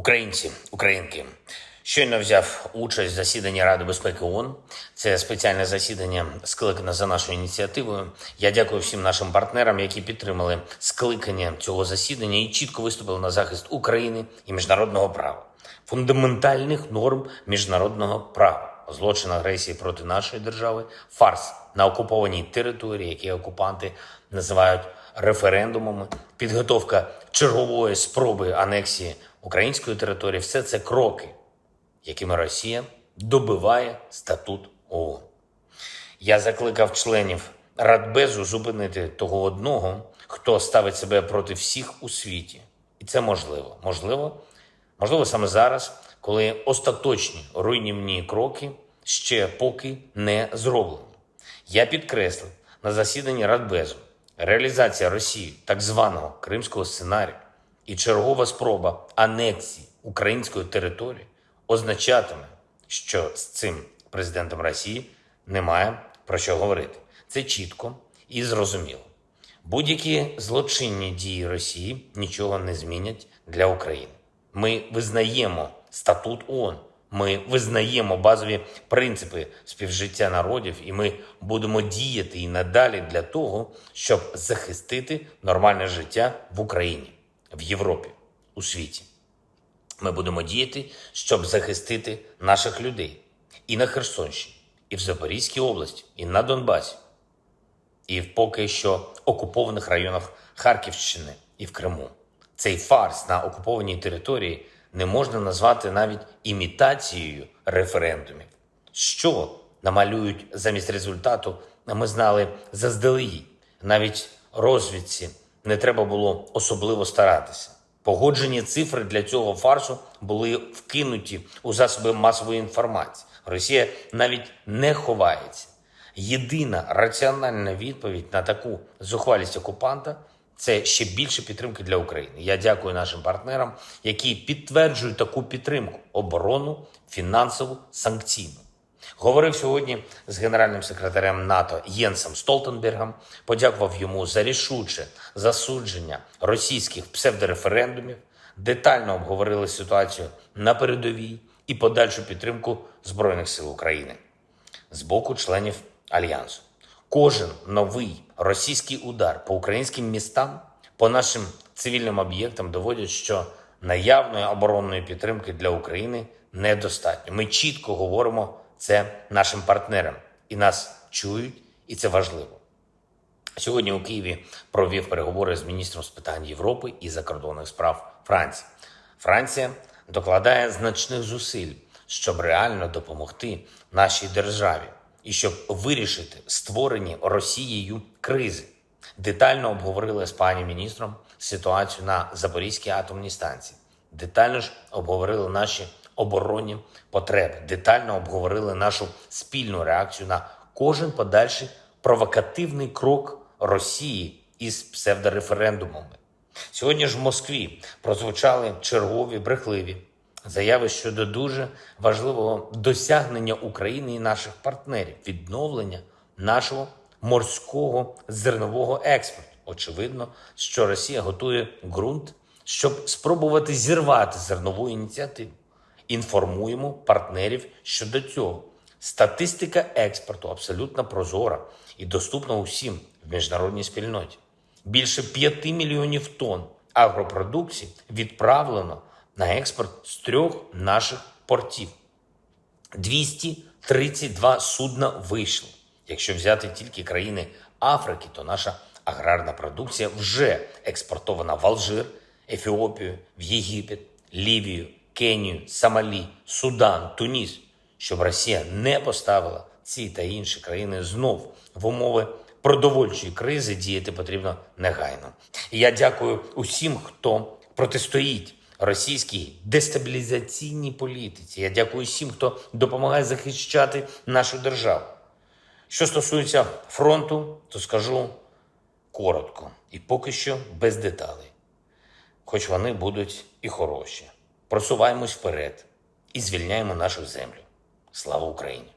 Українці, українки, щойно взяв участь в засіданні Ради безпеки ООН. Це спеціальне засідання скликане за нашою ініціативою. Я дякую всім нашим партнерам, які підтримали скликання цього засідання і чітко виступили на захист України і міжнародного права, фундаментальних норм міжнародного права, злочин агресії проти нашої держави, фарс на окупованій території, які окупанти називають референдумами, підготовка чергової спроби анексії української території все це кроки, якими Росія добиває статут ООН. Я закликав членів Радбезу зупинити того одного, хто ставить себе проти всіх у світі. І це можливо. Можливо, можливо, саме зараз, коли остаточні руйнівні кроки ще поки не зроблені. Я підкреслив на засіданні Радбезу реалізація Росії так званого кримського сценарію і чергова спроба анексії української території означатиме, що з цим президентом Росії немає про що говорити. Це чітко і зрозуміло. Будь-які злочинні дії Росії нічого не змінять для України. Ми визнаємо статут ООН, ми визнаємо базові принципи співжиття народів, і ми будемо діяти і надалі для того, щоб захистити нормальне життя в Україні, в Європі, у світі. Ми будемо діяти, щоб захистити наших людей і на Херсонщині, і в Запорізькій області, і на Донбасі, і в поки що окупованих районах Харківщини і в Криму. Цей фарс на окупованій території не можна назвати навіть імітацією референдумів. Що намалюють замість результату, ми знали заздалегідь. Навіть розвідці не треба було особливо старатися. Погоджені цифри для цього фарсу були вкинуті у засоби масової інформації. Росія навіть не ховається. Єдина раціональна відповідь на таку зухвалість окупанта це ще більше підтримки для України. Я дякую нашим партнерам, які підтверджують таку підтримку оборону, фінансову, санкційну. Говорив сьогодні з генеральним секретарем НАТО Єнсом Столтенбергом, подякував йому за рішуче засудження російських псевдореферендумів, детально обговорили ситуацію на передовій і подальшу підтримку Збройних сил України з боку членів альянсу. Кожен новий російський удар по українським містам, по нашим цивільним об'єктам доводять, що наявної оборонної підтримки для України недостатньо. Ми чітко говоримо це нашим партнерам, і нас чують, і це важливо. Сьогодні у Києві провів переговори з міністром з питань Європи і закордонних справ Франції. Франція докладає значних зусиль, щоб реально допомогти нашій державі і щоб вирішити створені Росією кризи. Детально обговорили з пані міністром ситуацію на Запорізькій атомній станції. Детально ж обговорили наші оборонні потреби. Детально обговорили нашу спільну реакцію на кожен подальший провокативний крок Росії із псевдореферендумами. Сьогодні ж в Москві прозвучали чергові брехливі заяви щодо дуже важливого досягнення України і наших партнерів відновлення нашого морського зернового експорту. Очевидно, що Росія готує ґрунт, щоб спробувати зірвати зернову ініціативу. Інформуємо партнерів щодо цього. Статистика експорту абсолютно прозора і доступна усім в міжнародній спільноті. Більше 5 мільйонів тонн агропродукції відправлено на експорт з трьох наших портів. 232 судна вийшли. Якщо взяти тільки країни Африки, то наша аграрна продукція вже експортована в Алжир, Ефіопію, в Єгипет, Лівію, Кенію, Сомалі, Судан, Туніс, щоб Росія не поставила ці та інші країни знов в умови продовольчої кризи діяти потрібно негайно. І я дякую усім, хто протистоїть російській дестабілізаційній політиці. Я дякую всім, хто допомагає захищати нашу державу. Що стосується фронту, то скажу коротко і поки що без деталей, хоч вони будуть і хороші. Просуваємось вперед і звільняємо нашу землю. Слава Україні!